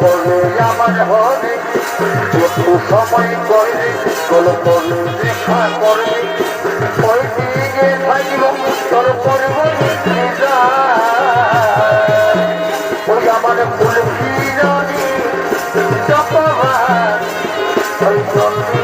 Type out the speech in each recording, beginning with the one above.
Por আমার হবে একটু সময় করবে চল করু দেখা করবে ওই দিকে থাকিব চল করব ওই আমার ফুল কি জানি জপবা ওই জন্মে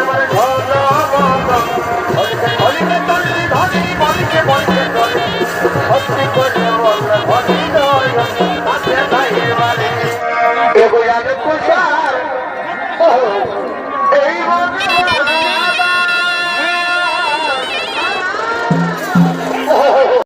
আমার ঘর